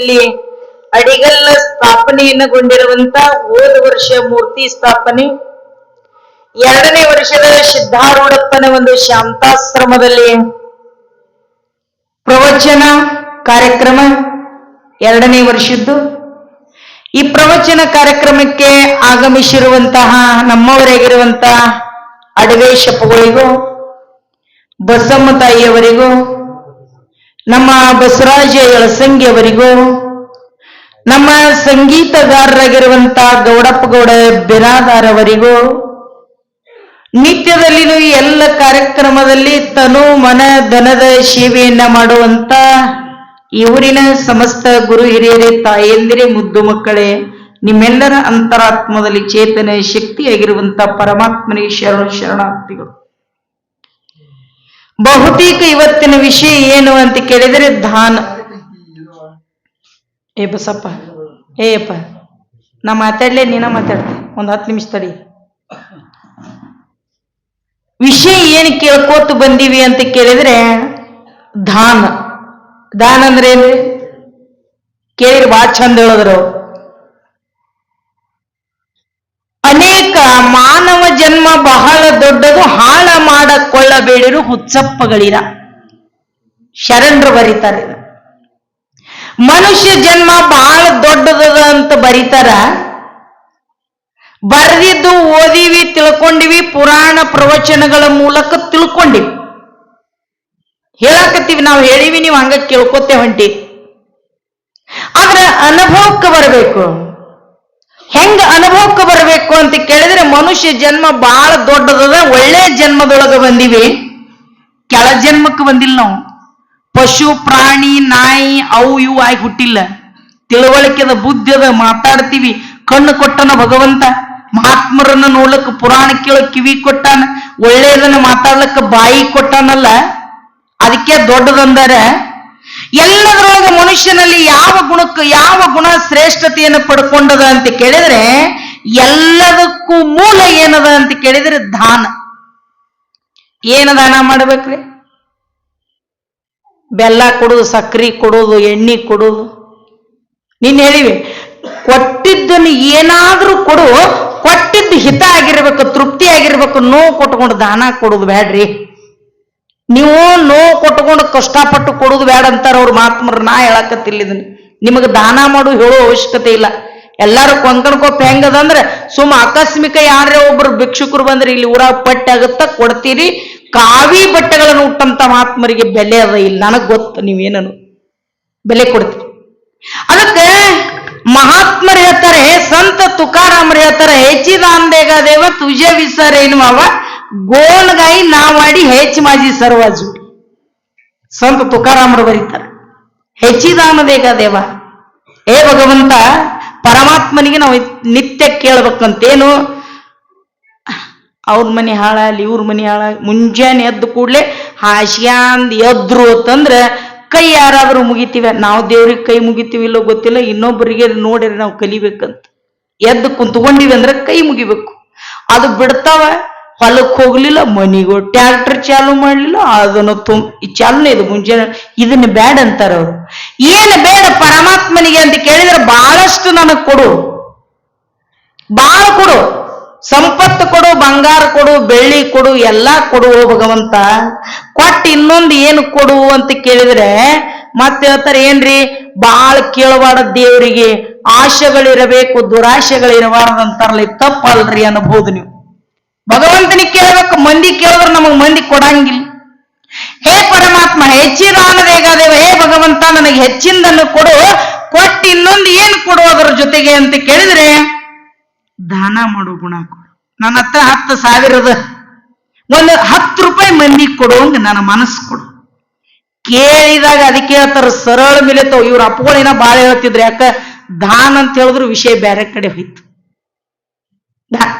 ಇಲ್ಲಿ ಅಡಿಗಲ್ಲ ಸ್ಥಾಪನೆಯನ್ನಗೊಂಡಿರುವಂತ ಹೋದ ವರ್ಷ ಮೂರ್ತಿ ಸ್ಥಾಪನೆ. ಎರಡನೇ ವರ್ಷದ ಸಿದ್ಧಾರೂಢಪ್ಪನ ಒಂದು ಶಾಂತಾಶ್ರಮದಲ್ಲಿ ಪ್ರವಚನ ಕಾರ್ಯಕ್ರಮ ಎರಡನೇ ವರ್ಷದ್ದು. ಈ ಪ್ರವಚನ ಕಾರ್ಯಕ್ರಮಕ್ಕೆ ಆಗಮಿಸಿರುವಂತಹ ನಮ್ಮವರಾಗಿರುವಂತಹ ಅಡವೇಶಪ್ಪಗಳಿಗೂ ಬಸಮ್ಮ ತಾಯಿಯವರಿಗೂ ನಮ್ಮ ಬಸವರಾಜ ಯಳಸಂಗಿ ಅವರಿಗೂ ನಮ್ಮ ಸಂಗೀತಗಾರರಾಗಿರುವಂತ ಗೌಡಪ್ಪಗೌಡ ಬಿರಾದಾರ್ ಅವರಿಗೂ ನಿತ್ಯದಲ್ಲಿನೂ ಎಲ್ಲ ಕಾರ್ಯಕ್ರಮದಲ್ಲಿ ತನು ಮನ ಧನದ ಸೇವೆಯನ್ನ ಮಾಡುವಂತ ಇವರಿನ ಸಮಸ್ತ ಗುರು ಹಿರಿಯರೇ ತಾಯಂದಿರೇ ಮುದ್ದು ಮಕ್ಕಳೇ, ನಿಮ್ಮೆಲ್ಲರ ಅಂತರಾತ್ಮದಲ್ಲಿ ಚೇತನ ಶಕ್ತಿಯಾಗಿರುವಂತ ಪರಮಾತ್ಮನಿಗೆ ಶರಣ ಶರಣಾರ್ಥಿಗಳು. ಬಹುತೇಕ ಇವತ್ತಿನ ವಿಷಯ ಏನು ಅಂತ ಕೇಳಿದರೆ ದಾನ ಏ ಬಸಪ್ಪ ಏಯಪ್ಪ ನಾ ಮಾತಾಡ್ಲೇ, ನೀನ ಮಾತಾಡ್ತೆ ಒಂದು ಹತ್ತು ನಿಮಿಷ ತಡಿ. ವಿಷಯ ಏನು ಕೇಳ್ಕೋತು ಬಂದೀವಿ ಅಂತ ಕೇಳಿದ್ರೆ ದಾನ ದಾನ ಅಂದ್ರೆ ಏನ್ರಿ ಕೇಳಿರಿ ಬಾ ಚಂದ ಹೇಳಿದ್ರು ಅವ್ರು. ಅನೇಕ ಮಾನವ ಜನ್ಮ ಬಹಳ ದೊಡ್ಡದು ಹಾಳ ಮಾಡಿಕೊಳ್ಳಬೇಡಿರು ಹುಚ್ಚಪ್ಪಗಳಿರ ಶರಣರು ಬರೀತಾರೆ. ಮನುಷ್ಯ ಜನ್ಮ ಬಹಳ ದೊಡ್ಡದದ ಅಂತ ಬರೀತಾರ. ಬರೆದಿದ್ದು ಓದಿವಿ, ತಿಳ್ಕೊಂಡಿವಿ, ಪುರಾಣ ಪ್ರವಚನಗಳ ಮೂಲಕ ತಿಳ್ಕೊಂಡಿವಿ. ಹೇಳಕತ್ತೀವಿ, ನಾವು ಹೇಳಿವಿ, ನೀವು ಹಂಗ ಕೇಳ್ಕೊತೆ ಹೊಂಟಿ ಆದ್ರೆ ಅನುಭವಕ್ಕೆ ಬರಬೇಕು. ಹೆಂಗ ಅನುಭವಕ್ಕೆ ಬರಬೇಕು ಅಂತ ಕೇಳಿದ್ರೆ ಮನುಷ್ಯ ಜನ್ಮ ಬಹಳ ದೊಡ್ಡದದ, ಒಳ್ಳೆ ಜನ್ಮದೊಳಗೆ ಬಂದಿವಿ. ಕೆಳ ಜನ್ಮಕ್ಕೆ ಬಂದಿಲ್ಲ ನಾವು. ಪಶು, ಪ್ರಾಣಿ, ನಾಯಿ, ಅವು ಇವು ಆಗಿ ಹುಟ್ಟಿಲ್ಲ. ತಿಳುವಳಿಕೆದ, ಬುದ್ಧದ ಮಾತಾಡ್ತೀವಿ. ಕಣ್ಣು ಕೊಟ್ಟನ ಭಗವಂತ, ಮಹಾತ್ಮರನ್ನ ನೋಡ್ಲಕ್ಕ, ಪುರಾಣ ಕೇಳಕ್ ಕಿವಿ ಕೊಟ್ಟಾನ ಒಳ್ಳೆಯದನ್ನ ಮಾತಾಡ್ಲಕ್ಕ ಬಾಯಿ ಕೊಟ್ಟಾನಲ್ಲ, ಅದಕ್ಕೆ ದೊಡ್ಡದಂದರೆ, ಎಲ್ಲದರೊಳಗೆ ಮನುಷ್ಯನಲ್ಲಿ ಯಾವ ಗುಣಕ್ಕೆ, ಯಾವ ಗುಣ ಶ್ರೇಷ್ಠತೆಯನ್ನು ಪಡ್ಕೊಂಡದ ಅಂತ ಕೇಳಿದ್ರೆ, ಎಲ್ಲದಕ್ಕೂ ಮೂಲ ಏನದ ಅಂತ ಕೇಳಿದ್ರೆ ದಾನ. ಏನು ದಾನ ಮಾಡ್ಬೇಕ್ರಿ? ಬೆಲ್ಲ ಕೊಡೋದು, ಸಕ್ರಿ ಕೊಡೋದು, ಎಣ್ಣೆ ಕೊಡೋದು. ನೀನ್ ಹೇಳಿವಿ, ಕೊಟ್ಟಿದ್ದನ್ನು ಏನಾದ್ರೂ ಕೊಡು, ಕೊಟ್ಟಿದ್ದು ಹಿತ ಆಗಿರ್ಬೇಕು, ತೃಪ್ತಿ ಆಗಿರ್ಬೇಕು, ನೋವು ಕೊಟ್ಕೊಂಡು ದಾನ ಕೊಡೋದು ಬೇಡ್ರಿ ನೀವು ನೋವು ಕೊಟ್ಕೊಂಡು ಕಷ್ಟಪಟ್ಟು ಕೊಡೋದು ಬೇಡ ಅಂತಾರ ಅವ್ರು ಮಾತ್ಮರು ನಾ ಹೇಳಕತ್ತಿಲ್ಲ ಇದನ್ನ ನಿಮಗೆ ದಾನ ಮಾಡು ಹೇಳೋ ಅವಶ್ಯಕತೆ ಇಲ್ಲ. ಎಲ್ಲಾರು ಕೊಂಕಣ್ಕೊಪ್ಪ ಹೆಂಗದಂದ್ರೆ ಸುಮ್ಮ ಆಕಸ್ಮಿಕ ಯಾರೇ ಒಬ್ರು ಭಿಕ್ಷುಕರು ಬಂದ್ರೆ ಇಲ್ಲಿ ಊರಾಗ ಪಟ್ಟೆ ಆಗುತ್ತ ಕೊಡ್ತೀರಿ. ಕಾವಿ ಬಟ್ಟೆಗಳನ್ನು ಉಟ್ಟಂತ ಮಹಾತ್ಮರಿಗೆ ಬೆಲೆ ಅದ ಇಲ್ಲ. ನನಗ್ ಗೊತ್ತು ನೀವೇನನು ಬೆಲೆ ಕೊಡ್ತೀರಿ. ಅದಕ್ಕೆ ಮಹಾತ್ಮರು ಹೇಳ್ತಾರೆ ಸಂತ ತುಕಾರಾಮರು ಹೇಳ್ತಾರೆ ಹೆಚ್ಚಿದ ಅಂದೇಗ ದೇವ, ತುಜ ವಿಸರೇನು ಅವ ಗೋಲ್ಗಾಯಿ ನಾವಾಡಿ ಹೆಚ್ಚು ಮಾಜಿ ಸರ್ವಾಜು ಸಂತ ತುಕಾರಾಮರು ಬರೀತಾರೆ. ಹೆಚ್ಚಿದಾನದೇಗ ದೇವ. ಹೇ ಭಗವಂತ, ಪರಮಾತ್ಮನಿಗೆ ನಾವು ನಿತ್ಯ ಕೇಳ್ಬೇಕಂತೇನು? ಅವ್ರ ಮನೆ ಹಾಳಾಗಲಿ ಇವ್ರ ಮನೆ ಹಾಳ, ಮುಂಜಾನೆ ಎದ್ದು ಕೂಡಲೇ ಹಾಸ್ಯಾಂದ್ ಎದ್ರು ಅಂತಂದ್ರೆ ಕೈ ಯಾರಾದರೂ ಮುಗಿತೀವ? ನಾವು ದೇವ್ರಿಗೆ ಕೈ ಮುಗಿತೀವಿ ಇಲ್ಲೋ ಗೊತ್ತಿಲ್ಲ, ಇನ್ನೊಬ್ಬರಿಗೆ ನೋಡಿರಿ ನಾವು ಕಲಿಬೇಕಂತ. ಎದ್ದು ಕುಂತ್ಕೊಂಡಿವಿ ಅಂದ್ರೆ ಕೈ ಮುಗಿಬೇಕು. ಅದು ಬಿಡ್ತಾವ? ಹೊಲಕ್ಕೆ ಹೋಗ್ಲಿಲ್ಲ ಮನಿಗೂ ಟ್ರ್ಯಾಕ್ಟರ್ ಚಾಲು ಮಾಡಲಿಲ್ಲ, ಅದನ್ನು ತುಂಬ ಚಾಲು ಇದು ಮುಂಜಾನೆ ಇದನ್ನ ಬೇಡ ಅಂತಾರೆ ಅವರು. ಏನು ಬೇಡ ಪರಮಾತ್ಮನಿಗೆ ಅಂತ ಕೇಳಿದ್ರೆ ಬಹಳಷ್ಟು ನನಗೆ ಕೊಡು. ಬಹಳ ಕೊಡು. ಸಂಪತ್ತು ಕೊಡು, ಬಂಗಾರ ಕೊಡು, ಬೆಳ್ಳಿ ಕೊಡು, ಎಲ್ಲಾ ಕೊಡು ಓ ಭಗವಂತ. ಕೊಟ್ಟು ಇನ್ನೊಂದು ಏನು ಕೊಡು ಅಂತ ಕೇಳಿದ್ರೆ ಮತ್ತೆ ಹೇಳ್ತಾರೆ ಏನ್ರಿ? ಬಾಳ ಕೇಳಬಾರ ದೇವರಿಗೆ ಆಶೆಗಳಿರಬೇಕು, ದುರಾಶೆಗಳಿರಬಾರ್ದು ಅಂತಾರಲ್ಲ ತಪ್ಪಲ್ರಿ ಅನ್ಬೋದು ನೀವು. ಭಗವಂತನಿಗೆ ಕೇಳಬೇಕು, ಮಂದಿ ಕೇಳಿದ್ರೆ ನಮಗ್ ಮಂದಿ ಕೊಡಂಗಿಲ್ಲ. ಹೇ ಪರಮಾತ್ಮ ಹೆಚ್ಚಿದಾನದೇಗಾದೇವ ಹೇ ಭಗವಂತ, ನನಗೆ ಹೆಚ್ಚಿಂದನ್ನು ಕೊಡು, ಕೊಟ್ಟು ಇನ್ನೊಂದು ಏನು ಕೊಡು ಅದರ ಜೊತೆಗೆ ಅಂತ ಕೇಳಿದ್ರೆ, ದಾನ ಮಾಡು ಗುಣ ಕೊಡು. ನನ್ನ ಹತ್ರ ಹತ್ತು ಸಾವಿರದ ಒಂದು ಹತ್ತು ರೂಪಾಯಿ ಮಂದಿಗೆ ಕೊಡುವಂಗ ನನ್ನ ಮನಸ್ಸು ಕೊಡು. ಕೇಳಿದಾಗ ಅದಕ್ಕೆ ಹೇಳ್ತಾರ ಸರಳ ಮೇಲೆ ತೋ ಇವ್ರ ಅಪ್ಪಗಳೇನ ಬಾಳ ಹೇಳ್ತಿದ್ರು, ಯಾಕ ದಾನ ಅಂತ ಹೇಳಿದ್ರು ವಿಷಯ ಬೇರೆ ಕಡೆ ಹೋಯ್ತು.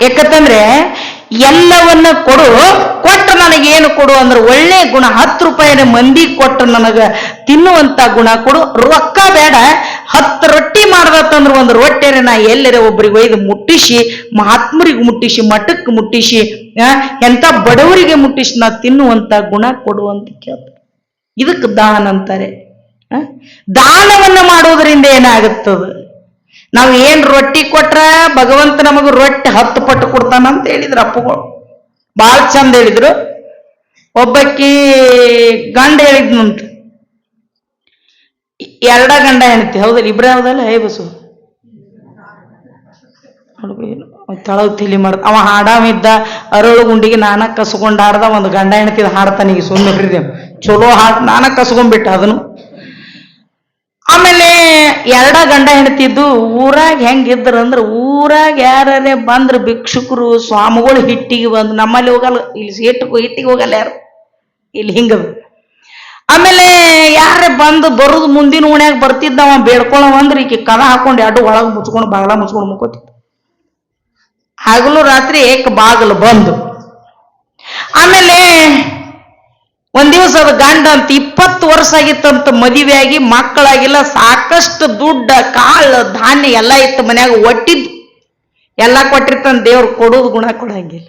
ಯಾಕಂತಂದ್ರೆ ಎಲ್ಲವನ್ನ ಕೊಡು, ಕೊಟ್ಟು ನನಗೇನು ಕೊಡು ಅಂದ್ರೆ ಒಳ್ಳೆ ಗುಣ. ಹತ್ತು ರೂಪಾಯಿನ ಮಂದಿ ಕೊಟ್ಟು ನನಗ ತಿನ್ನುವಂತ ಗುಣ ಕೊಡು. ರೊಕ್ಕ ಬೇಡ, ಹತ್ತು ರೊಟ್ಟಿ ಮಾಡ್ಬೇಕಂದ್ರೆ ಒಂದು ರೊಟ್ಟೆರೆ ನಾ ಎಲ್ಲರ ಒಬ್ರಿಗೆ ಒಯ್ದು ಮುಟ್ಟಿಸಿ, ಮಹಾತ್ಮರಿಗೆ ಮುಟ್ಟಿಸಿ, ಮಠಕ್ಕೆ ಮುಟ್ಟಿಸಿ ಎಂತ ಬಡವರಿಗೆ ಮುಟ್ಟಿಸಿ ನಾ ತಿನ್ನುವಂತ ಗುಣ ಕೊಡು ಅಂತ ಕೇಳ್ತಾರೆ ಇದಕ್ಕೆ ದಾನ ಅಂತಾರೆ? ದಾನವನ್ನ ಮಾಡುವುದರಿಂದ ಏನಾಗುತ್ತದ? ನಾವು ಏನ್ ರೊಟ್ಟಿ ಕೊಟ್ರ ಭಗವಂತ ನಮಗ ರೊಟ್ಟಿ ಹತ್ತು ಪಟ್ಟು ಕೊಡ್ತಾನ ಅಂತ ಹೇಳಿದ್ರು ಅಪ್ಪಗಳು. ಬಾಳ ಚಂದ ಹೇಳಿದ್ರು. ಒಬ್ಬಕ್ಕಿ ಗಂಡ ಹೇಳಿದ್ನಂತ ಎರಡ ಗಂಡ ಹೆಣ್ತಿ ಹೌದಲ್ಲ? ಇಬ್ರ ಹೌದಲ್ಲ? ಹೇ ಬಸು. ತಳವ್ ತಿಳಿ ಮಾಡ ಅವ ಹಾಡಾವಿದ್ದ ಅರಳು ಗುಂಡಿಗೆ ನಾನ ಹಾಡ್ದ, ಒಂದು ಗಂಡ ಹೆಣ್ತಿದ್ ಹಾಡ್ತಾನೀಗ ಸುಮ್ಮನೆ ಚಲೋ ಹಾಡ್, ನಾನ ಕಸ್ಕೊಂಡ್ಬಿಟ್ಟ ಅದನ್ನು. ಆಮೇಲೆ ಎರಡ ಗಂಡ ಹೆಣ್ತಿದ್ದು ಊರಾಗ ಹೆಂಗಿದ್ರ ಅಂದ್ರೆ ಊರಾಗ ಯಾರೇ ಬಂದ್ರ ಭಿಕ್ಷುಕರು, ಸ್ವಾಮಿಗಳು ಹಿಟ್ಟಿಗೆ ಬಂದು ನಮ್ಮಲ್ಲಿ ಹೋಗಲ್ಲ, ಇಲ್ಲಿ ಹಿಟ್ಟಿಗೆ ಹಿಟ್ಟಿಗೆ ಹೋಗಲ್ಲ ಯಾರು? ಇಲ್ಲಿ ಹಿಂಗದು ಆಮೇಲೆ ಯಾರೇ ಬಂದು ಬರೋದು ಮುಂದಿನ ಓಣ್ಯಾಗ ಬರ್ತಿದ್ದವ ಬೇಡ್ಕೊಳವ ಅಂದ್ರೆ ಈಕೆ ಕದ ಹಾಕೊಂಡು ಎರಡು ಒಳಗೆ ಮುಚ್ಕೊಂಡು ಬಾಗಲ ಮುಚ್ಕೊಂಡು ಮುಕ್ಕೋತಿದ್ದ. ಹಗಲು ರಾತ್ರಿ ಏಕ ಬಾಗಲು ಬಂದು. ಆಮೇಲೆ ಒಂದ್ ದಿವಸ ಅದು ಗಂಡ ಅಂತ ಇಪ್ಪತ್ತು ವರ್ಷ ಆಗಿತ್ತಂತ ಆಗಿ ಮಕ್ಕಳಾಗಿಲ್ಲ, ಸಾಕಷ್ಟು ದುಡ್ಡ, ಕಾಳು, ಧಾನ್ಯ ಎಲ್ಲ ಇತ್ತು ಮನ್ಯಾಗ ಒಟ್ಟಿದ್ದು. ಎಲ್ಲ ಕೊಟ್ಟಿರ್ತಂತ ದೇವ್ರು ಕೊಡೋದು ಗುಣ ಕೊಡಂಗಿಲ್ಲ?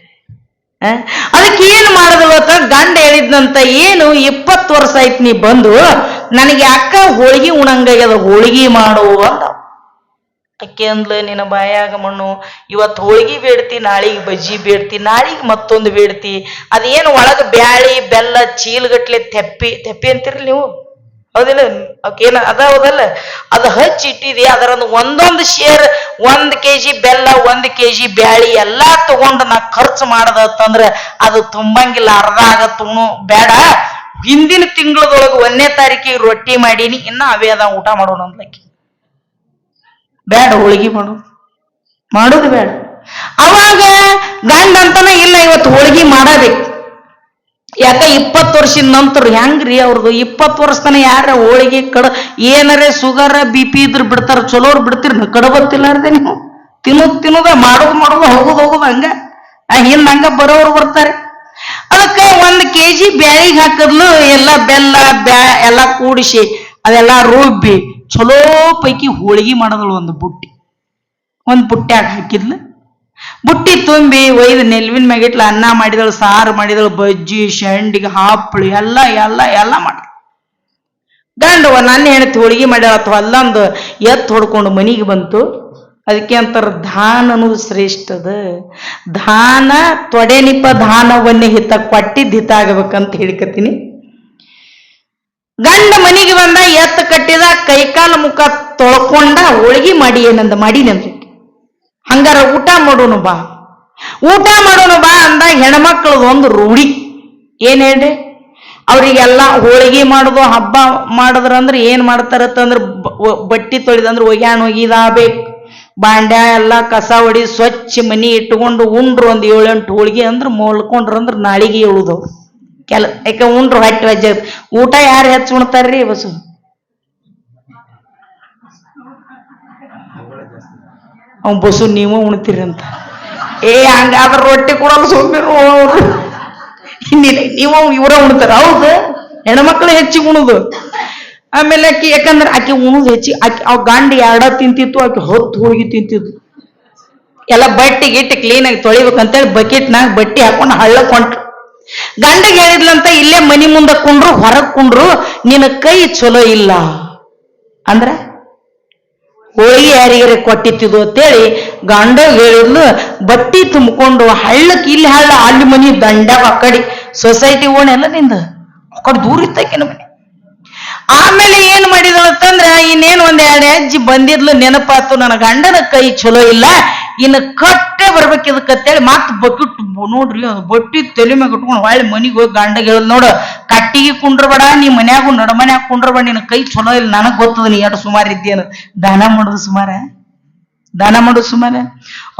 ಅದಕ್ಕೆ ಏನು ಮಾಡಿದಳು ಅಂತ ಗಂಡ ಹೇಳಿದ್ನಂತ, ಏನು, ಇಪ್ಪತ್ತು ವರ್ಷ ಆಯ್ತು ನೀ ಬಂದು, ನನಗೆ ಅಕ್ಕ ಹೋಳಿಗೆ ಉಣಂಗಾಗ್ಯದ, ಹೋಳಿಗೆ ಮಾಡುವ ಅಂದ ಅಕ್ಕಿ ಅಂದ್ಲು, ನಿನ್ನ ಬಾಯಾಗ ಮಣ್ಣು. ಇವತ್ತು ಹೋಳಿಗೆ ಬೇಡ್ತಿ, ನಾಳೆಗೆ ಬಜ್ಜಿ ಬೇಡ್ತಿ, ನಾಳೆಗೆ ಮತ್ತೊಂದು ಬೇಡ್ತಿ. ಅದೇನು ಒಳಗೆ ಬ್ಯಾಳಿ, ಬೆಲ್ಲ, ಚೀಲಗಟ್ಲೆ, ತೆಪ್ಪಿ ತೆಪ್ಪಿ ಅಂತೀರಲ್ಲ ನೀವು? ಹೌದಿಲ್ಲ? ಅಕ್ಕೇನ ಅದ ಹೌದಲ್ಲ? ಅದು ಹಚ್ಚಿ ಇಟ್ಟಿದೆ, ಅದರೊಂದು ಒಂದೊಂದು ಶೇರ್, ಒಂದ್ ಕೆ ಜಿ ಬೆಲ್ಲ, ಒಂದ್ ಕೆ ಜಿ ಬ್ಯಾಳಿ ಎಲ್ಲಾ ತಗೊಂಡು ನಾ ಖರ್ಚು ಮಾಡದತ್ತಂದ್ರ ಅದು ತುಂಬಂಗಿಲ್ಲ, ಅರ್ಧ ಆಗ ಉಣು ಬೇಡ. ಹಿಂದಿನ ತಿಂಗಳದೊಳಗೆ ಒಂದನೇ ತಾರೀಕಿಗೆ ರೊಟ್ಟಿ ಮಾಡೀನಿ, ಇನ್ನ ಅವೇ ಅದ ಊಟ ಮಾಡೋಣ ಅಂದ್ಲಕ್ಕಿ ಬೇಡ, ಹೋಳಿಗೆ ಮಾಡು. ಮಾಡೋದು ಬೇಡ. ಅವಾಗ ಗಂಡ ಅಂತಾನೆ ಇಲ್ಲ, ಇವತ್ತು ಹೋಳಿಗೆ ಮಾಡಬೇಕು ಯಾಕ, ಇಪ್ಪತ್ತು ವರ್ಷದ ನಂತರ ಹೆಂಗ್ರಿ ಅವ್ರದ್ದು ಇಪ್ಪತ್ತು ವರ್ಷ ತನ ಯಾರ ಹೋಳಿಗೆ ಕಡ, ಏನರೇ ಸುಗರ್ ಬಿ ಪಿ ಇದ್ರ ಬಿಡ್ತಾರ, ಚಲೋರ್ ಬಿಡ್ತೀರಿ ಕಡಬತ್ತಿಲ್ಲಾರ್ದೆ ನೀವು. ತಿನ್ನೋದ್ ತಿನ್ನೋದ, ಮಾಡೋದು ಮಾಡೋದು, ಹೋಗೋದು ಹೋಗೋದು ಹಂಗ. ಹಿಂದ ಹಂಗ ಬರೋರು ಬರ್ತಾರೆ. ಅದಕ್ಕೆ ಒಂದು ಕೆ ಜಿ ಬ್ಯಾಳಿಗೆ ಹಾಕಿದ್ಲು, ಎಲ್ಲ ಬೆಲ್ಲ, ಬ್ಯಾ, ಎಲ್ಲ ಕೂಡಿಸಿ, ಅದೆಲ್ಲ ರುಬ್ಬಿ ಚಲೋ ಪೈಕಿ ಹೋಳಿಗೆ ಮಾಡೋದಳು ಒಂದು ಬುಟ್ಟಿ. ಒಂದು ಬುಟ್ಟಿ ಹಾಕಿದ್ಲು. ಬುಟ್ಟಿ ತುಂಬಿ ಒಯ್ದು ನೆಲ್ವಿನ ಮ್ಯಾಗಿಟ್ಲ ಅನ್ನ ಮಾಡಿದಳು, ಸಾರು ಮಾಡಿದಳು, ಬಜ್ಜಿ, ಶಂಡಿಗೆ, ಹಾಪ್ಳು, ಎಲ್ಲ ಎಲ್ಲ ಎಲ್ಲ ಮಾಡಿ ಗಂಡವ ನನ್ನ ಹೆಣ್ತಿ ಹೋಳಿಗೆ ಮಾಡ್ಯಾಳ ಅಥವಾ ಅಲ್ಲೊಂದು ಎತ್ತು ಹೊಡ್ಕೊಂಡು ಮನಿಗೆ ಬಂತು. ಅದಕ್ಕೆ ಅಂತಾರ ದಾನ ಅನ್ನೋದು ಶ್ರೇಷ್ಠದ. ದಾನ ತೊಡೆನಿಪ ದಾನವನ್ನೇ ಹಿತ ಕೊಟ್ಟಿದ್ದು ಹಿತ ಆಗಬೇಕಂತ ಹೇಳಿಕತ್ತೀನಿ ಗಂಡ ಮನಿಗೆ ಬಂದ ಎತ್ತು ಕಟ್ಟಿದ ಕೈಕಾಲ ಮುಖ ತೊಳ್ಕೊಂಡ ಹೋಳಿಗೆ ಮಾಡಿ ಏನಂದ ಮಾಡಿ ನಂದ್ರಿ ಹಂಗಾರ ಊಟ ಮಾಡೋನು ಬಾ. ಊಟ ಮಾಡೋನು ಬಾ ಅಂದ ಹೆಣ್ಮಕ್ಳದು ಒಂದು ರೂಢಿ. ಏನ್ ಹೇಳ್ರಿ? ಅವರಿಗೆಲ್ಲ ಹೋಳಿಗೆ ಮಾಡೋದು, ಹಬ್ಬ ಮಾಡಿದ್ರಂದ್ರೆ ಏನ್ ಮಾಡ್ತಾರತ್ತಂದ್ರ ಬಟ್ಟಿ ತೊಳಿದಂದ್ರೆ ಒಗ್ಯಾಣ ಒಗಿದಾಬೇಕು ಬಾಂಡ್ಯ ಎಲ್ಲ ಕಸ ಹೊಡಿ ಸ್ವಚ್ಛ ಮನಿ ಇಟ್ಕೊಂಡು ಉಂಡ್ರು ಒಂದು ಏಳೆಂಟು ಹೋಳಿಗೆ ಅಂದ್ರೆ ಮೊಳ್ಕೊಂಡ್ರ ಅಂದ್ರೆ ನಾಳಿಗೆ ಕೆಲ ಯಾಕೆ ಉಂಡ್ರು ಹಟ್ಟಿ ವಜ್ಜ ಊಟ ಯಾರು ಹೆಚ್ಚು ಉಣ್ತಾರ್ರಿ ಬಸು ಅವ್ ಬಸು ನೀವು ಉಣ್ತೀರಿ ಅಂತ ಏ ಹಂಗಾದ್ರೆ ರೊಟ್ಟಿ ಕೊಡಲ್ಲ ಸುಮ್ಮನೆ ಅವರು ನೀವು ಇವರ ಉಣ್ತಾರ. ಹೌದು. ಹೆಣ್ಮಕ್ಳು ಹೆಚ್ಚಿಗೆ ಉಣುದು. ಆಮೇಲೆ ಆಕಿ ಯಾಕಂದ್ರೆ ಆಕೆ ಉಣುದು ಹೆಚ್ಚಿ ಆಕೆ ಅವ್ ಗಂಡ ಎರಡ ತಿಂತಿತ್ತು, ಆಕೆ ಹೊತ್ತು ಹೋಗಿ ತಿಂತಿದ್ದು ಎಲ್ಲ ಬಟ್ಟೆ ಗಿಟ್ಟಿ ಕ್ಲೀನಾಗಿ ತೊಳಿಬೇಕಂತೇಳಿ ಬಕೆಟ್ನಾಗ ಬಟ್ಟೆ ಹಾಕೊಂಡು ಹಳ್ಳ ಕೊಂಟ್ರು. ಗಂಡಗೆ ಹೇಳಿದ್ಲಂತ ಇಲ್ಲೇ ಮನಿ ಮುಂದೆ ಕುಂಡ್ರು, ಹೊರಗೆ ಕುಂಡ್ರು, ನಿನ್ನ ಕೈ ಚಲೋ ಇಲ್ಲ. ಅಂದ್ರೆ? ಹೋಳಿಗೆ ಯಾರಿಗಾರ ಕೊಟ್ಟಿತ್ತಿದು ಅಂತೇಳಿ ಗಂಡ ಹೇಳಿದ್ಲು ಬಟ್ಟಿ ತುಂಬಿಕೊಂಡು ಹಳ್ಳಕ್ಕೆ ಇಲ್ಲಿ ಹಳ್ಳ, ಅಲ್ಲಿ ಮನಿ ದಂಡಾಗ ಆ ಕಡೆ ಸೊಸೈಟಿ ಓಣೆಲ್ಲ ನಿಂದ? ಆ ಕಡೆ ದೂರ ಇತ್ತಕಿನ ಮನೆ ಆಮೇಲೆ ಏನ್ ಮಾಡಿದಳು ಅಂತಂದ್ರ, ಇನ್ನೇನ್ ಒಂದ್ ಎರಡು ಅಜ್ಜಿ ಬಂದಿದ್ಲು, ನೆನಪಾತು, ನನ್ನ ಗಂಡನ ಕೈ ಚಲೋ ಇಲ್ಲ ಇನ್ನು ಕಟ್ಟೆ ಬರ್ಬೇಕು ಇದಕ್ಕಂತೇಳಿ ಮತ್ ಬಕೆಟ್ ನೋಡ್ರಿ ಅದು ಬಟ್ಟಿ ತಲೆ ಮ್ಯಾಗ ಇಟ್ಕೊಂಡು ಹೊಳ್ಳಿ ಮನಿಗೆ ಹೋಗಿ ಗಂಡಗೆ ಹೇಳದ್ ನೋಡು, ಕಟ್ಟಿಗೆ ಕುಂಡ್ರಬೇಡ, ನೀ ಮನ್ಯಾಗು ನಡ ಮನ್ಯಾಗ ಕುಂಡ್ರಬೇಡ ನಿನ್ನ ಕೈ ಚಲೋ ಇಲ್ಲ, ನನಗೆ ಗೊತ್ತದ ನೀ ಎರಡು ಸುಮಾರು ಇದ್ದೇನು ದಾನ ಮಾಡೋದು ಸುಮಾರ? ದಾನ ಮಾಡುದು ಸುಮಾರ?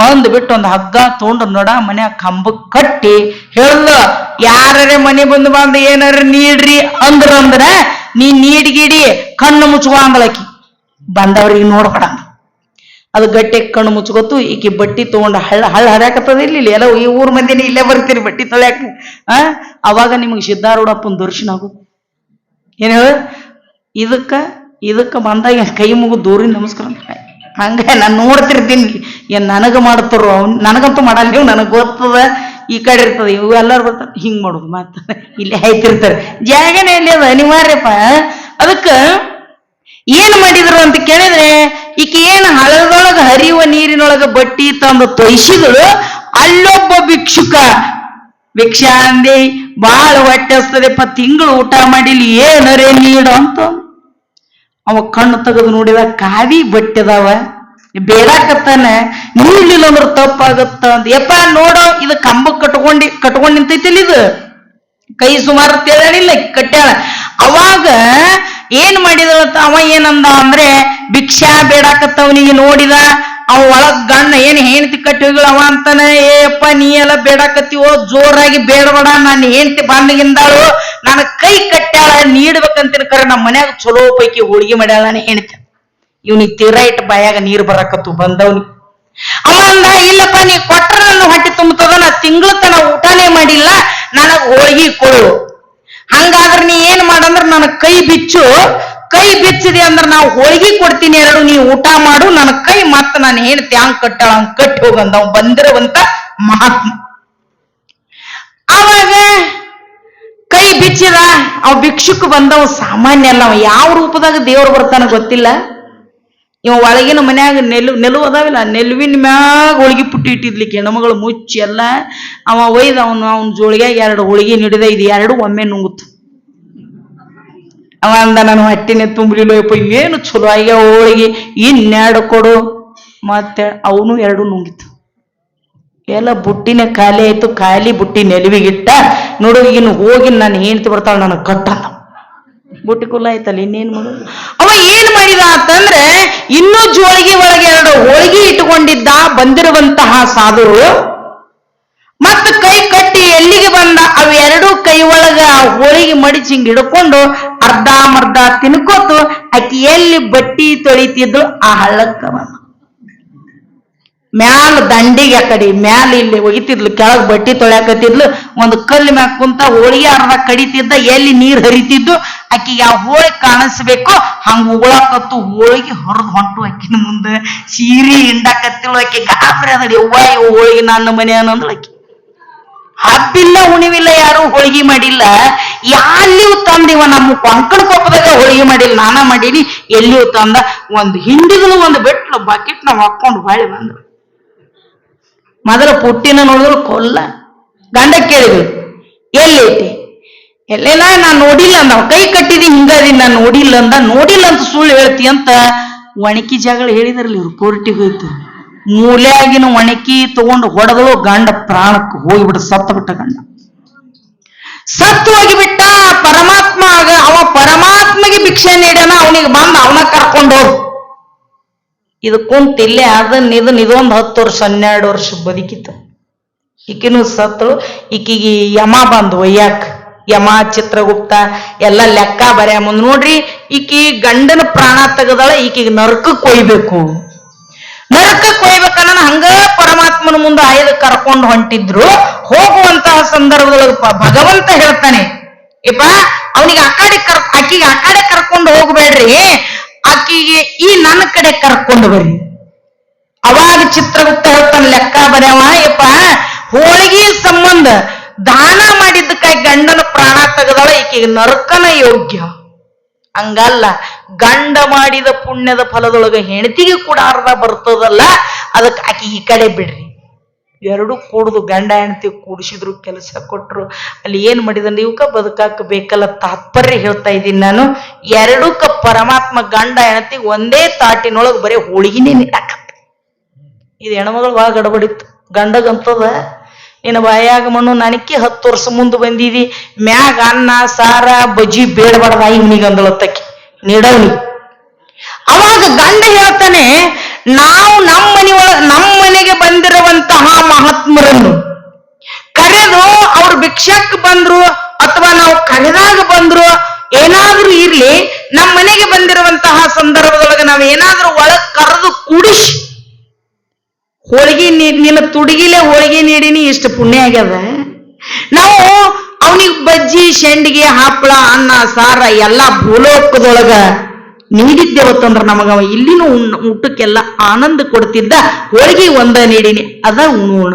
ಒಂದ್ ಬಿಟ್ಟು ಒಂದು ಹಗ್ಗ ತೊಗೊಂಡು ನೋಡ ಮನ್ಯಾಗ ಕಂಬ ಕಟ್ಟಿ ಹೇಳಲ್ಲ ಯಾರೇ ಮನೆ ಬಂದು ಬಂದು ಏನಾರ ನೀಡ್ರಿ ಅಂದ್ರ ಅಂದ್ರ ನೀ ನೀಡ್ಗಿಡಿ ಕಣ್ಣು ಮುಚ್ಚುವ ಅಂಗಳಕಿ ಬಂದವ್ರಿಗೆ ನೋಡ್ಬೇಡ. ಅಂದ. ಗಟ್ಟಿ ಕಣ್ಣು ಮುಚ್ಕೊತು, ಈಕಿ ಬಟ್ಟಿ ತೊಗೊಂಡು ಹಳ್ಳ ಹಳ್ಳ ಹರ್ಯಾಕತ್ತದ ಇಲ್ಲಿ ಎಲ್ಲ ಈ ಊರ್ ಮಂದಿನೇ ಇಲ್ಲೇ ಬರ್ತೀರಿ ಬಟ್ಟಿ ತೊಳ್ಯಾಕ. ಆ? ಅವಾಗ ನಿಮಗೆ ಸಿದ್ಧಾರೂಢಪ್ಪನ ದರ್ಶನ ಆಗು ಏನ್ ಹೇಳ? ಇದಕ್ಕ ಇದಕ್ಕ ಬಂದಾಗ ಕೈ ಮುಗು ದೂರಿ ನಮಸ್ಕಾರ ಹಂಗೆ ಹಂಗ ನಾನು ನೋಡ್ತಿರ್ತೀನಿ. ಏನ್ ನನಗ ಮಾಡ್ತಾರೋ ಅವ್ನ್ ನನಗಂತೂ ಮಾಡಲ್ಲ ನೀವು ನನಗೆ ಗೊತ್ತದ, ಈ ಕಡೆ ಇರ್ತದೆ, ಇವು ಎಲ್ಲರೂ ಬರ್ತಾರೆ, ಹಿಂಗ್ ಮಾಡೋದು ಮಾತ. ಇಲ್ಲಿ ಹೈತಿರ್ತಾರೆ ಜಾಗನೇ ಇಲ್ಲಿ ಅದ, ಅನಿವಾರ್ಯಪ್ಪ. ಅದಕ್ಕ ಏನ್ ಮಾಡಿದ್ರು ಅಂತ ಕೇಳಿದ್ರೆ, ಈಕೆ ಏನ್ ಹಳದೊಳಗ ಹರಿಯುವ ನೀರಿನೊಳಗ ಬಟ್ಟಿ ತಂದು ತೊಯ್ಸಿದಳು, ಅಲ್ಲೊಬ್ಬ ಭಿಕ್ಷುಕ. ಭಿಕ್ಷಾ ಅಂದಿ ಬಾಳ ಹೊಟ್ಟೆ ಹಸ್ತದೆಪ್ಪ ತಿಂಗಳು ಊಟ ಮಾಡಿಲಿ, ಏನರೇ ನೀಡು ಅಂತ. ಅವ ಕಣ್ಣು ತೆಗೆದು ನೋಡಿದ ಕಾವಿ ಬಟ್ಟೆದಾವ. ಬೇಡಾಕತ್ತಾನ ನೀಡ್ಲಿಲ್ಲ ಅಂದ್ರೆ ತಪ್ಪಾಗತ್ತ ಅಂತ ಯಪ್ಪ ನೋಡೋ, ಇದು ಕಂಬ ಕಟ್ಕೊಂಡಿ, ಕಟ್ಕೊಂಡ್ ನಿಂತೈತಿಲ್ಲ ಇದು. ಕೈ ಸುಮಾರು ತೇಳಿಲ್ಲ ಕಟ್ಟ್ಯಾಳ ಅವಾಗ ಏನ್ ಮಾಡಿದಳತ್ತ ಅವ ಏನಂದ ಅಂದ್ರೆ, ಭಿಕ್ಷಾ ಬೇಡಾಕತ್ತವನಿಗೆ ನೋಡಿದ, ಅವ ಒಳಗ್ ಗಣ್ಣ ಏನ್ ಹೆಂಡತಿ ಹೋಗಿಳ ಅವ ಅಂತಾನೆ ಏಪ್ಪ ನೀ ಎಲ್ಲ ಬೇಡಾಕತ್ತೀವೋ ಜೋರಾಗಿ ಬೇಡಬೇಡ ನಾನು ಹೆಂಡತಿ ಬಂದಗಿಂದಾಳು ನಾನು ಕೈ ಕಟ್ಟ್ಯಾಳ, ನೀಡ್ಬೇಕಂತೀನಿ ಕರೆ ನಮ್ಮ ಮನ್ಯಾಗ ಚಲೋ ಪೈಕಿ ಹೋಳಿಗೆ ಮಾಡ್ಯಾಳ ನಾನು ಹೆಂಡತಿ. ಇವನಿಗೆ ತೀರಾ ಇಟ್ಟು ಬಾಯಾಗ ನೀರು ಬರಾಕತ್ತು ಬಂದವನಿ. ಅವ ಅಂದ, ಇಲ್ಲಪ್ಪ, ನೀ ಕೊಟ್ರ ನನ್ನ ಹೊಟ್ಟೆ ತುಂಬುತ್ತದ ನಾ ತಿಂಗಳ ತನ ಊಟನೇ ಮಾಡಿಲ್ಲ, ನನಗ್ ಹೋಳಿಗೆ ಕೊಡು. ಹಂಗಾದ್ರೆ ನೀ ಏನ್ ಮಾಡಂದ್ರ ನನ್ನ ಕೈ ಬಿಚ್ಚು. ಕೈ ಬಿಚ್ಚಿದೆ ಅಂದ್ರೆ ನಾವು ಹೋಳಿಗೆ ಕೊಡ್ತೀನಿ ಎರಡು, ನೀ ಊಟ ಮಾಡು, ನನ್ನ ಕೈ ಮತ್ತ ನಾನು ಹೇಳ್ತಿ ತ್ಯಾಂಗ್ ಕಟ್ಟಾಳ, ಹಂಗ್ ಕಟ್ ಹೋಗಂದ ಬಂದಿರುವಂತ ಮಹಾತ್ಮ. ಅವಾಗ ಕೈ ಬಿಚ್ಚಿದ, ಅವ್ ಭಿಕ್ಷುಕ್ ಬಂದವ ಸಾಮಾನ್ಯ ಅಲ್ಲ ಯಾವ ರೂಪದಾಗ ದೇವ್ರು ಬರ್ತಾನ ಗೊತ್ತಿಲ್ಲ. ಇವ ಒಳಗಿನ ಮನ್ಯಾಗ ನೆಲು ನೆಲು ಅದಾವಿಲ್ಲ, ನೆಲುವಿನ ಮ್ಯಾಗ ಹೋಳಿಗೆ ಪುಟ್ಟಿ ಇಟ್ಟಿದ್ಲಿಕ್ಕೆ ಹೆಣ್ಮಗಳು ಮುಚ್ಚಿ ಎಲ್ಲ ಅವ ಒಯ್ದ ಅವನು, ಅವನ ಜೋಳಿಗ್ಯಾಗ ಎರಡು ಹೋಳಿಗೆ ನೀಡಿದ, ಇದು ಎರಡು ಒಮ್ಮೆ ನುಂಗುತ್ತು. ಅವ ಅಂದ, ನಾನು ಹೊಟ್ಟಿನೇ ತುಂಬಲಿಲ್ಲ, ಯಪ್ಪ, ಏನು ಚಲೋ ಆಗ್ಯ ಹೋಳಿಗೆ? ಇನ್ನೆರಡು ಕೊಡು. ಮತ್ತೆ ಅವನು ಎರಡು ನುಂಗಿತ್ತು ಎಲ್ಲ ಬುಟ್ಟಿನ ಖಾಲಿ ಆಯ್ತು, ಖಾಲಿ ಬುಟ್ಟಿ ನೆಲುವಿಗಿಟ್ಟ, ನೋಡು, ಇನ್ನು ಹೋಗಿ ನಾನು ಹೆಂಡ್ತಿ ಬರ್ತಾಳೆ, ನನಗೆ ಕಟ್ಟಲ್ಲ. ಬುಟ್ಟಿ ಕುಲ್ಲ ಆಯ್ತಲ್ಲ ಇನ್ನೇನ್ ಮಾಡೋದು? ಅವ ಏನ್ ಮಾಡಿದ ಅಂತಂದ್ರೆ ಇನ್ನೂ ಜೋಳಿಗೆ ಒಳಗೆ ಎರಡು ಹೋಳಿಗೆ ಇಟ್ಟುಕೊಂಡಿದ್ದ, ಬಂದಿರುವಂತಹ ಸಾಧುರು, ಮತ್ತ ಕೈ ಕಟ್ಟಿ ಎಲ್ಲಿಗೆ ಬಂದ ಅವೆರಡು ಕೈ ಒಳಗ ಹೋಳಿಗೆ ಮಡಿಚಿ ಹಿಂಗ್ ಹಿಡ್ಕೊಂಡು ಅರ್ಧ ಮರ್ಧ ತಿನ್ಕೋತು, ಆಕಿ ಎಲ್ಲಿ ಬಟ್ಟಿ ತೊಳಿತಿದ್ದು ಆ ಹಳ್ಳಕ್ಕ ಮ್ಯಾಲ ದಂಡಿಗೆ ಆ ಕಡೆ, ಮ್ಯಾಲ ಇಲ್ಲಿ ಒಗಿತಿದ್ಲು, ಕೆಳಗ್ ಬಟ್ಟಿ ತೊಳ್ಯಾಕತ್ತಿದ್ಲು, ಒಂದು ಕಲ್ಲು ಮ್ಯಾಗ ಕುಂತ ಹೋಳಿಗೆ ಅರ್ಧ ಕಡಿತಿದ್ದ, ಎಲ್ಲಿ ನೀರ್ ಹರಿತಿದ್ದು ಆಕಿ ಯಾವ ಹೋಳಿಗೆ ಕಾಣಿಸ್ಬೇಕು, ಹಂಗ ಉಗುಳಾಕತ್ತು ಹೋಳಿಗೆ ಹೊರದ್ ಹೊಂಟು ಆಕಿನ ಮುಂದೆ. ಸೀರೆ ಹಿಂಡಾಕತ್ತಿಳು ಆಕಿ, ಗಾಬ್ರಿ ಅದಡಿ ಇವ್ ಹೋಳಿಗೆ ನನ್ನ ಮನೆ ಅನ್ನಂದ್ಳು ಆಕಿ. ಹಬ್ಬಿಲ್ಲ, ಉಣಿವಿಲ್ಲ, ಯಾರು ಹೋಳಿಗೆ ಮಾಡಿಲ್ಲ. ಎಲ್ಲಿಯೂ ತಂದಿವ ನಮ್ಮ ಕೊಂಕಣ ಕೊಪ್ಪದಾಗ ಹೋಳಿಗೆ ಮಾಡಿಲ್ಲ, ನಾನ ಮಾಡೀನಿ, ಎಲ್ಲಿಯೂ ತಂದ. ಒಂದು ಹಿಂಡಿಗಳು ಒಂದು ಬೆಟ್ಲು ಬಕೆಟ್ ನಾವು ಹಾಕೊಂಡು ಬಾಳಿ ಬಂದ್ರು ಮೊದಲ ಪುಟ್ಟಿನ ನೋಡಿದ್ರು ಕೊಲ್ಲ. ಗಂಡ ಕೇಳಿದ್ರು ಎಲ್ಲೈತಿ ಎಲ್ಲೆಲ್ಲ ನಾನು ನೋಡಿಲ್ಲ ಅಂದ. ಕೈ ಕಟ್ಟಿದಿ ಹಿಂಗಾದಿ ನಾನು ನೋಡಿಲ್ಲ ಅಂದ. ನೋಡಿಲ್ಲ ಅಂತ ಸುಳ್ಳು ಹೇಳ್ತಿ ಅಂತ ಒಣಕಿ ಜಗಳ ಹೇಳಿದ್ರಲ್ಲಿ ಇವ್ರು ಕೋರ್ಟಿಗೆ ಹೋಯ್ತು. ಮೂಲೆಯಾಗಿನ ಒಣಕಿ ತಗೊಂಡು ಹೊಡೆದಳು ಗಂಡ ಪ್ರಾಣಕ್ಕೆ ಹೋಗಿಬಿಡ ಸತ್ತ ಬಿಟ್ಟ ಗಂಡ. ಸತ್ತು ಹೋಗಿಬಿಟ್ಟ ಪರಮಾತ್ಮ ಆಗ ಅವ ಪರಮಾತ್ಮಗೆ ಭಿಕ್ಷೆ ನೀಡ್ಯಾನ, ಅವನಿಗೆ ಬಂದ, ಅವನ ಕರ್ಕೊಂಡು ಹೋಗ್ ಇದು ಕುಂತ ಇಲ್ಲೇ ಅದನ್ನ ಇದೊಂದು ಹತ್ತು ವರ್ಷ, ಹನ್ನೆರಡು ವರ್ಷ ಬದುಕಿತ್ತು ಈಕಿನೂ ಸತ್ತು, ಈಕಿಗೆ ಯಮ ಬಂದು ಒಯ್ಯಾಕ. ಯಮ, ಚಿತ್ರಗುಪ್ತ ಎಲ್ಲ ಲೆಕ್ಕ ಬರ್ಯಾ ಮುಂದ್ ನೋಡ್ರಿ, ಈಕಿ ಗಂಡನ ಪ್ರಾಣ ತೆಗೆದಳ, ಈಕಿಗೆ ನರಕಕ್ಕೆ ಒಯ್ಬೇಕು. ನರಕಕ್ಕೆ ಒಯ್ಬೇಕನ್ನ ಹಂಗ ಪರಮಾತ್ಮನ ಮುಂದೆ ಆಯ್ದು ಕರ್ಕೊಂಡು ಹೊಂಟಿದ್ರು. ಹೋಗುವಂತಹ ಸಂದರ್ಭದೊಳಗೆ ಪ- ಭಗವಂತ ಹೇಳ್ತಾನೆ, ಇಪ್ಪ, ಅವನಿಗೆ ಆ ಕಡೆ ಕರ್ ಆಕಿಗೆ ಆ ಕಡೆ ಕರ್ಕೊಂಡು ಹೋಗ್ಬೇಡ್ರಿ ಆಕಿಗೆ ಈ ನನ್ನ ಕಡೆ ಕರ್ಕೊಂಡು ಬರ್ರಿ ಅವಾಗ ಚಿತ್ರಗುಪ್ತ ಹೇಳ್ತಾನೆ, ಲೆಕ್ಕ ಬರೆಯವ ಯಪ್ಪ, ಹೋಳಿಗೆ ಸಂಬಂಧ ದಾನ ಮಾಡಿದ್ದಕ್ಕಾಗಿ ಗಂಡನ ಪ್ರಾಣ ತೆಗೆದಳ ಈಕೆಗೆ ನರಕನ ಯೋಗ್ಯ. ಹಂಗಲ್ಲ, ಗಂಡ ಮಾಡಿದ ಪುಣ್ಯದ ಫಲದೊಳಗ ಹೆಂಡತಿಗೆ ಕೂಡ ಅರ್ಧ ಬರ್ತದಲ್ಲ, ಅದಕ್ಕೆ ಆಕೆ ಈ ಕಡೆ ಬಿಡ್ರಿ. ಎರಡು ಕೂಡುದು ಗಂಡ ಹೆಂಡತಿ ಕೂಡಿಸಿದ್ರು ಕೆಲಸ ಕೊಟ್ಟರು ಅಲ್ಲಿ ಏನು ಮಾಡಿದನ್ ಇವಕ್ಕ ಬದುಕಾಕ ಬೇಕಲ್ಲ ತಾತ್ಪರ್ಯ ಹೇಳ್ತಾ ಇದ್ದೀನಿ ನಾನು. ಎರಡಕ್ಕ ಪರಮಾತ್ಮ ಗಂಡ ಹೆಂಡತಿ ಒಂದೇ ತಾಟಿನೊಳಗೆ ಬರೀ ಹೋಳಿಗೆನೇ ನೀಡಾಕತ್ತ. ಇದು ಹೆಣ್ಮಗಳು ಭಾಳ ಗಡಬಡಿತ್ತು. ಗಂಡಗಂತದ, ನಿನ್ನ ಬಾಯಾಗ ಮಣ್ಣು ನನಕ್ಕೆ ಹತ್ತು ವರ್ಷ ಮುಂದೆ ಬಂದಿದಿ. ಮ್ಯಾಗ ಅನ್ನ, ಸಾರ, ಬಜ್ಜಿ ಬೇಡಬಾರ್ದ ಇವನಿಗೆ ಅಂದಳತ್ತಕ್ಕೆ ನೀಡವ್ನಿ ಅವಾಗ ಗಂಡ ಹೇಳ್ತಾನೆ ನಾವು ನಮ್ಮ ಮನೆಯೊಳಗ ನಮ್ಮ ಮನೆಗೆ ಬಂದಿರುವಂತಹ ಮಹಾತ್ಮರನ್ನು ಕರೆದು ಅವ್ರು ಭಿಕ್ಷಕ್ ಬಂದ್ರು ಅಥವಾ ನಾವು ಕರೆದಾಗ ಬಂದ್ರು ಏನಾದ್ರೂ ಇರ್ಲಿ, ನಮ್ಮ ಮನೆಗೆ ಬಂದಿರುವಂತಹ ಸಂದರ್ಭದೊಳಗೆ ನಾವು ಏನಾದ್ರೂ ಒಳಗ್ ಕರೆದು ಕೂಡಿಸಿ ಹೋಳಿಗೆ ನಿನ್ನ ತುಡುಗಿಲೆ ಹೋಳಿಗೆ ನೀಡಿನಿ, ಇಷ್ಟು ಪುಣ್ಯ ಆಗ್ಯದ. ನಾವು ಅವನಿಗೆ ಬಜ್ಜಿ, ಶೆಂಡಿಗೆ ಹಪ್ಪಳ ಅನ್ನ, ಸಾರ ಎಲ್ಲ ಭೂಲೋಕದೊಳಗ ನೀಡಿದ್ದೇವತ್ತಂದ್ರ ನಮಗ ಇಲ್ಲಿನೂ ಊಟಕ್ಕೆಲ್ಲ ಆನಂದ ಕೊಡ್ತಿದ್ದ ಹೋಳಿಗೆ ಒಂದ ನೀಡಿನಿ, ಅದ ಉಣೋಣ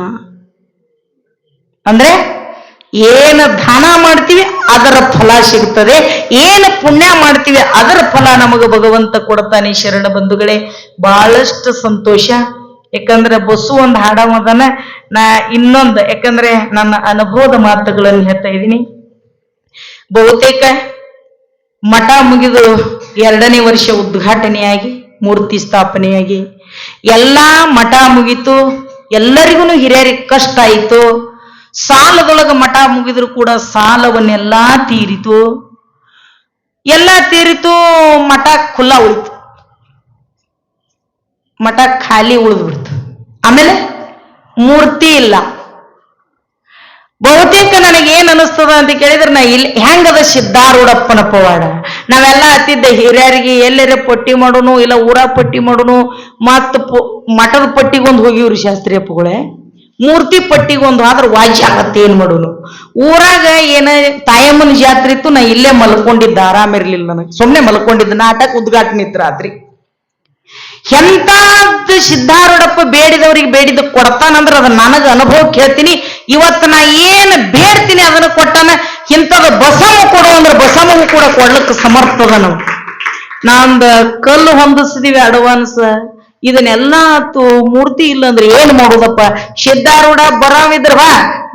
ಅಂದ್ರೆ ಏನ ದಾನ ಮಾಡ್ತೀವಿ, ಅದರ ಫಲ ಸಿಗ್ತದೆ. ಏನ ಪುಣ್ಯ ಮಾಡ್ತೀವಿ, ಅದರ ಫಲ ನಮಗೆ ಭಗವಂತ ಕೊಡ್ತಾನೆ ಶರಣ ಬಂಧುಗಳೇ. ಬಹಳಷ್ಟು ಸಂತೋಷ. ಯಾಕಂದ್ರೆ ಬಸ್ಸು ಒಂದು ಹಾಡಮದನ ನಾ ಇನ್ನೊಂದು, ಯಾಕಂದ್ರೆ ನನ್ನ ಅನುಭವದ ಮಾತುಗಳನ್ನು ಹೇಳ್ತಾ ಇದ್ದೀನಿ. ಬಹುತೇಕ ಮಠ ಮುಗಿದು ಎರಡನೇ ವರ್ಷ ಉದ್ಘಾಟನೆಯಾಗಿ, ಮೂರ್ತಿ ಸ್ಥಾಪನೆಯಾಗಿ. ಎಲ್ಲ ಮಠ ಮುಗೀತು. ಎಲ್ಲರಿಗೂ ಹಿರಿಯರಿಗೆ ಕಷ್ಟ ಆಯಿತು. ಸಾಲದೊಳಗ ಮಠ ಮುಗಿದ್ರು ಕೂಡ ಸಾಲವನ್ನೆಲ್ಲ ತೀರಿತು. ಎಲ್ಲ ತೀರಿತು, ಮಠ ಖುಲ್ಲ ಉಳಿತು. ಮಠ ಖಾಲಿ ಉಳಿದ್ಬಿಡ್ತು. ಆಮೇಲೆ ಮೂರ್ತಿ ಇಲ್ಲ. ಬಹುತೇಕ ನನಗೆ ಏನ್ ಅನಿಸ್ತದ ಅಂತ ಕೇಳಿದ್ರೆ ನಾ ಇಲ್ಲಿ ಹೆಂಗದ ಸಿದ್ಧಾರೂಢಪ್ಪನ ಪವಾಡ. ನಾವೆಲ್ಲ ಹತ್ತಿದ್ದ ಹಿರಿಯರಿಗೆ ಎಲ್ಲರ ಪಟ್ಟಿ ಮಾಡೋನು, ಇಲ್ಲ ಊರ ಪಟ್ಟಿ ಮಾಡೋನು, ಮತ್ತ ಮಠದ ಪಟ್ಟಿಗೊಂದು ಹೋಗಿವ್ರಿ ಶಾಸ್ತ್ರೀಯಪ್ಪಗಳೇ ಮೂರ್ತಿ ಪಟ್ಟಿಗೊಂದು ಆದ್ರೆ ವಾಜ್ಯ ಆಗತ್ತೆ ಏನ್ ಮಾಡೋನು. ಊರಾಗ ಏನ ತಾಯಮ್ಮನ ಜಾತ್ರೆ ಇತ್ತು, ನಾ ಇಲ್ಲೇ ಮಲ್ಕೊಂಡಿದ್ದ ಆರಾಮಿರ್ಲಿಲ್ಲ ನನಗೆ. ಸುಮ್ಮನೆ ಮಲ್ಕೊಂಡಿದ್ದ, ನಾಟಕ ಉದ್ಘಾಟನೆ ಇತ್ತು ರಾತ್ರಿ. ಎಂತ ಸಿದ್ಧಾರೂಢಪ್ಪ ಬೇಡಿದವ್ರಿಗೆ ಬೇಡಿದ ಕೊಡ್ತಾನಂದ್ರೆ ಅದ ನನಗ ಅನುಭವ ಕೇಳ್ತೀನಿ. ಇವತ್ತು ನಾ ಏನು ಬೇಡ್ತೀನಿ ಅದನ್ನು ಕೊಟ್ಟಾನ, ಇಂಥದ್ದು ಬಸವ ಕೊಡು ಅಂದ್ರೆ ಬಸವವು ಕೂಡ ಕೊಡ್ಲಿಕ್ಕೆ ಸಮರ್ಥದ ನಾವು ನಾಂದ ಕಲ್ಲು ಹೊಂದಿಸಿದೀವಿ ಅಡ್ವಾನ್ಸ್. ಇದನ್ನೆಲ್ಲ ಮೂರ್ತಿ ಇಲ್ಲ ಅಂದ್ರೆ ಏನ್ ಮಾಡುದಪ್ಪ? ಸಿದ್ಧಾರೂಢ ಬರಾವಿದ್ರ ಬಾ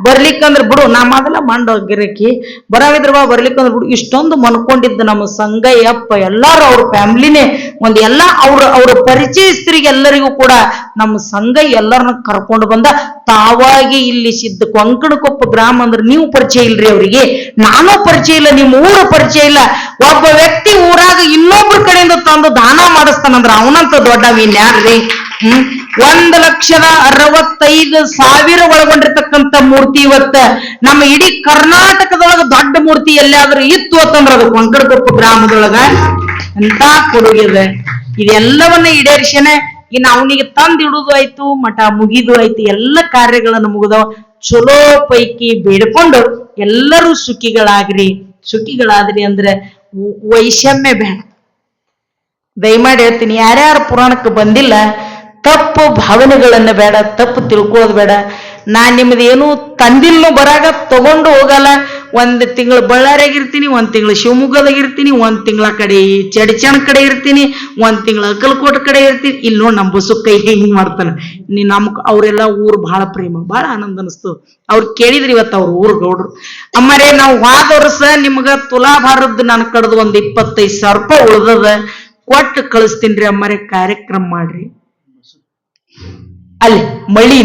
ಬರ್ಲಿಕ್ಕಂದ್ರ ಬಿಡು, ನಾ ಮೊದಲ ಮಂಡ ಗಿರಕಿ ಬರಾವಿದ್ರ ಬಾ ಬರ್ಲಿಕ್ಕಂದ್ರ ಬಿಡು, ಇಷ್ಟೊಂದು ಮನ್ಕೊಂಡಿದ್ದ ನಮ್ಮ ಸಂಗಯ್ಯಪ್ಪ ಎಲ್ಲಾರು ಅವ್ರ ಫ್ಯಾಮಿಲಿನೇ, ಒಂದ್ ಎಲ್ಲಾ ಅವ್ರ ಅವ್ರ ಪರಿಚಯಸ್ಥರಿಗೆ ಎಲ್ಲರಿಗೂ ಕೂಡ ನಮ್ಮ ಸಂಘ ಎಲ್ಲರನ್ನ ಕರ್ಕೊಂಡು ಬಂದ, ತಾವಾಗಿ ಇಲ್ಲಿ ಸಿದ್ಧ ಕೊಂಕಣಕೊಪ್ಪ ಗ್ರಾಮ ಅಂದ್ರೆ ನೀವು ಪರಿಚಯ ಇಲ್ರಿ ಅವರಿಗೆ, ನಾನು ಪರಿಚಯ ಇಲ್ಲ ನಿಮ್ಮ ಊರು ಪರಿಚಯ ಇಲ್ಲ, ಒಬ್ಬ ವ್ಯಕ್ತಿ ಊರಾಗ ಇನ್ನೊಬ್ಬರ ಕಡೆಯಿಂದ ತಂದು ಮಾಡಿಸ್ತಾನಂದ್ರ ಅವನಂತ ದೊಡ್ಡ ಯಾರ್ರಿ? ಹ್ಮ್? ಒಂದ್ ಲಕ್ಷದ ಅರವತ್ತೈದು ಸಾವಿರ ಒಳಗೊಂಡಿರ್ತಕ್ಕಂಥ ಮೂರ್ತಿ ಇವತ್ತ ನಮ್ಮ ಇಡೀ ಕರ್ನಾಟಕದೊಳಗ ದೊಡ್ಡ ಮೂರ್ತಿ ಎಲ್ಲಾದ್ರೂ ಇತ್ತು ಅಂತಂದ್ರ ಅದು ಕೊಂಕಣಕೊಪ್ಪ ಗ್ರಾಮದೊಳಗ. ಎಂತ ಕೊಡುಗಿದೆ ಇದೆ ಇದೆಲ್ಲವನ್ನ ಈಡೇರಿಸೇನೆ ಇನ್ನು ಅವನಿಗೆ ತಂದಿಡುದು ಆಯ್ತು, ಮಠ ಮುಗಿದು ಆಯ್ತು, ಎಲ್ಲ ಕಾರ್ಯಗಳನ್ನು ಮುಗಿದ ಚಲೋ ಪೈಕಿ ಬೇಡ್ಕೊಂಡು ಎಲ್ಲರೂ ಸುಖಿಗಳಾಗ್ರಿ. ಸುಖಿಗಳಾದ್ರಿ ಅಂದ್ರೆ ವೈಷಮ್ಯ ಬೇಡ. ದಯಮಾಡಿ ಹೇಳ್ತೀನಿ, ಯಾರ್ಯಾರು ಪುರಾಣಕ್ಕೆ ಬಂದಿಲ್ಲ, ತಪ್ಪು ಭಾವನೆಗಳನ್ನ ಬೇಡ, ತಪ್ಪು ತಿಳ್ಕೊಳ್ಳೋದು ಬೇಡ. ನಾನು ನಿಮ್ದು ಏನು ತಂದಿಲ್ನು ಬರಾಗ ತಗೊಂಡು ಹೋಗಲ್ಲ. ಒಂದ್ ತಿಂಗಳು ಬಳ್ಳಾರಿಯಾಗಿರ್ತೀನಿ ಒಂದ್ ತಿಂಗಳು ಶಿವಮೊಗ್ಗದಾಗಿರ್ತೀನಿ ಒಂದ್ ತಿಂಗಳ ಕಡೆ ಚಡಚಣ ಕಡೆ ಇರ್ತೀನಿ, ಒಂದ್ ತಿಂಗಳು ಅಕ್ಕಲಕೋಟ ಕಡೆ ಇರ್ತೀನಿ. ಇಲ್ಲಿ ನೋಡಿ ನಮ್ಮ ಕೈ ಹಿಂಗ್ ಮಾಡ್ತಾನೆ. ನೀ ನಮ್ ಅವರೆಲ್ಲ ಊರು ಬಹಳ ಪ್ರೇಮ ಬಹಳ ಆನಂದ ಅನಿಸ್ತು. ಅವ್ರು ಕೇಳಿದ್ರಿ ಇವತ್ತು ಅವ್ರ ಊರು ಗೌಡ್ರು. ಅಮ್ಮರೇ, ನಾವು ಹೋದ ವರ್ಷ ನಿಮ್ಗ ತುಲಾಭಾರದ್ದು ನಾನು ಕಡ್ದು ಒಂದು ಇಪ್ಪತ್ತೈದು ಸಾವಿರ ರೂಪಾಯಿ ಉಳ್ದದ. ಕೊಟ್ಟು ಕಳಿಸ್ತೀನಿ ಅಮ್ಮರೇ ಕಾರ್ಯಕ್ರಮ ಮಾಡ್ರಿ. ಅಲ್ಲಿ ಮಳಿ